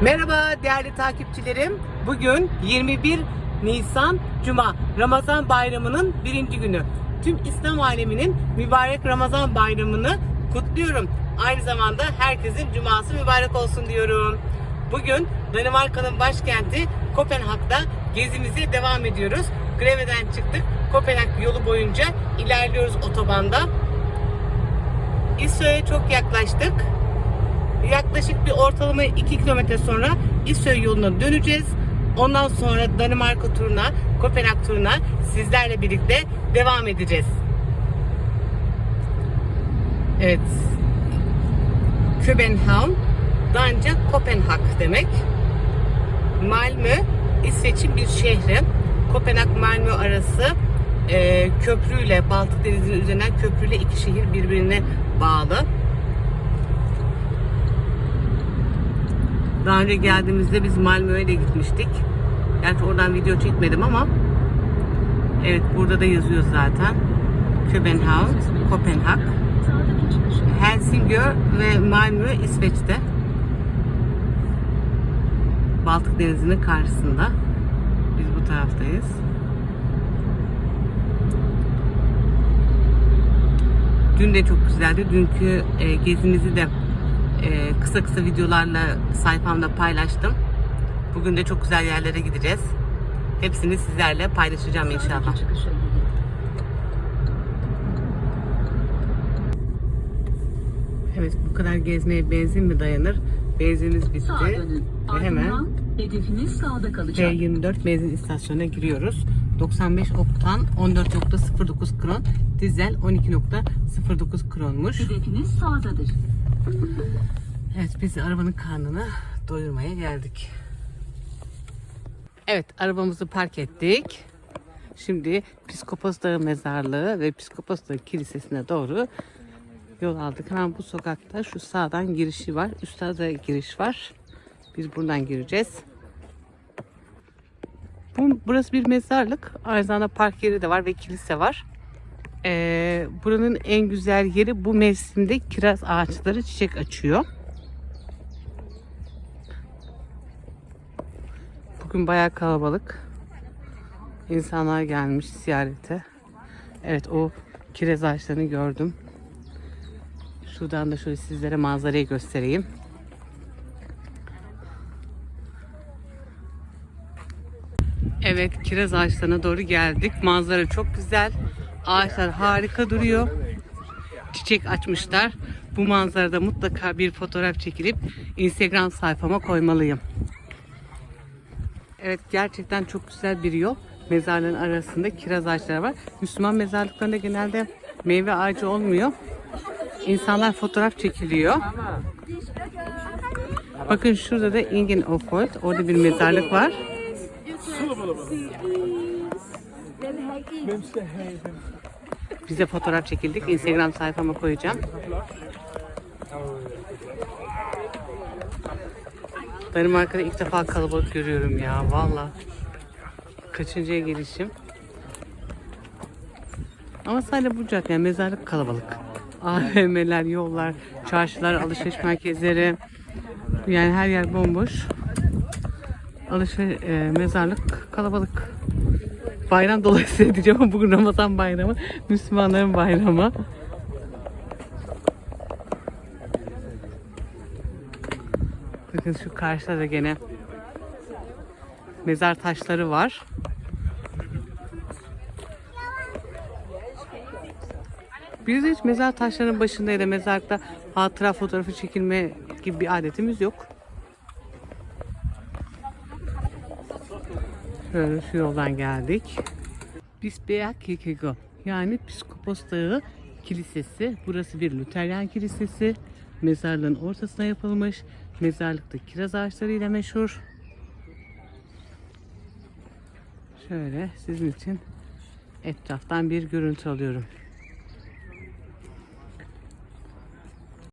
Merhaba değerli takipçilerim. Bugün 21 Nisan Cuma Ramazan bayramının birinci günü. Tüm İslam aleminin mübarek Ramazan bayramını kutluyorum. Aynı zamanda herkesin cuması mübarek olsun diyorum. Bugün Danimarka'nın başkenti Kopenhag'da gezimize devam ediyoruz. Greve'den çıktık. Kopenhag yolu boyunca ilerliyoruz otobanda. İsveç'e çok yaklaştık. Yaklaşık bir ortalama 2 kilometre sonra İsveç yoluna döneceğiz. Ondan sonra Danimarka turuna, Kopenhag turuna sizlerle birlikte devam edeceğiz. Evet. Köbenhavn, Danca, Kopenhag demek. Malmö, İsveç'in bir şehri. Kopenhag-Malmö arası e, köprüyle, Baltık Denizi üzerinden köprüyle iki şehir birbirine bağlı. Daha önce geldiğimizde biz Malmö'ye de gitmiştik. Gerçi oradan video çekmedim ama evet burada da yazıyor zaten. Köbenhavn, Kopenhag, Helsingör ve Malmö İsveç'te. Baltık Denizi'nin karşısında. Biz bu taraftayız. Dün de çok güzeldi. Dünkü e, gezimizi de e, kısa kısa videolarla sayfamda paylaştım. Bugün de çok güzel yerlere gideceğiz. Hepsini sizlerle paylaşacağım inşallah. Evet bu kadar gezmeye benzin mi dayanır? Benzinimiz bitti. Ve hemen hedefiniz sağda kalacak. T24 benzin istasyonuna giriyoruz. 95 oktan 14.09 kron, dizel 12.09 kronmuş. Hedefiniz sağdadır. Evet biz arabanın karnını doyurmaya geldik. Evet arabamızı park ettik. Şimdi Piskopos Dağı Mezarlığı ve Piskopos Dağı Kilisesi'ne doğru yol aldık. Hemen bu sokakta şu sağdan girişi var. Üstte de giriş var. Biz buradan gireceğiz. Bu, burası bir mezarlık. Aynı zamanda park yeri de var ve kilise var. Ee, buranın en güzel yeri bu mevsimde kiraz ağaçları çiçek açıyor. Bugün bayağı kalabalık. İnsanlar gelmiş ziyarete. Evet o kiraz ağaçlarını gördüm. Şuradan da şöyle sizlere manzarayı göstereyim. Evet kiraz ağaçlarına doğru geldik. Manzara çok güzel. Ağaçlar harika duruyor. Çiçek açmışlar. Bu manzarada mutlaka bir fotoğraf çekilip Instagram sayfama koymalıyım. Evet gerçekten çok güzel bir yol. Mezarların arasında kiraz ağaçları var. Müslüman mezarlıklarında genelde meyve ağacı olmuyor. İnsanlar fotoğraf çekiliyor. Bakın şurada da Ingen Ofold. Orada bir mezarlık var. Biz de fotoğraf çekildik. Instagram sayfama koyacağım. Danimarka'da ilk defa kalabalık görüyorum ya. Valla. Kaçıncıya gelişim. Ama sadece bu cadde yani mezarlık kalabalık. AVM'ler, yollar, çarşılar, alışveriş merkezleri. Yani her yer bomboş. Alışveriş, e, mezarlık kalabalık. Bayram dolayısıyla diyeceğim ama bugün Ramazan bayramı. Müslümanların bayramı. Bakın şu karşıda da gene mezar taşları var. Biz hiç mezar taşlarının başında ya da mezarlıkta hatıra fotoğrafı çekilme gibi bir adetimiz yok. Şöyle şu yoldan geldik. Bisbea Kikego yani Piskopos Dağı Kilisesi. Burası bir Luteryan Kilisesi. Mezarlığın ortasına yapılmış. Mezarlıkta kiraz ağaçlarıyla meşhur. Şöyle sizin için etraftan bir görüntü alıyorum.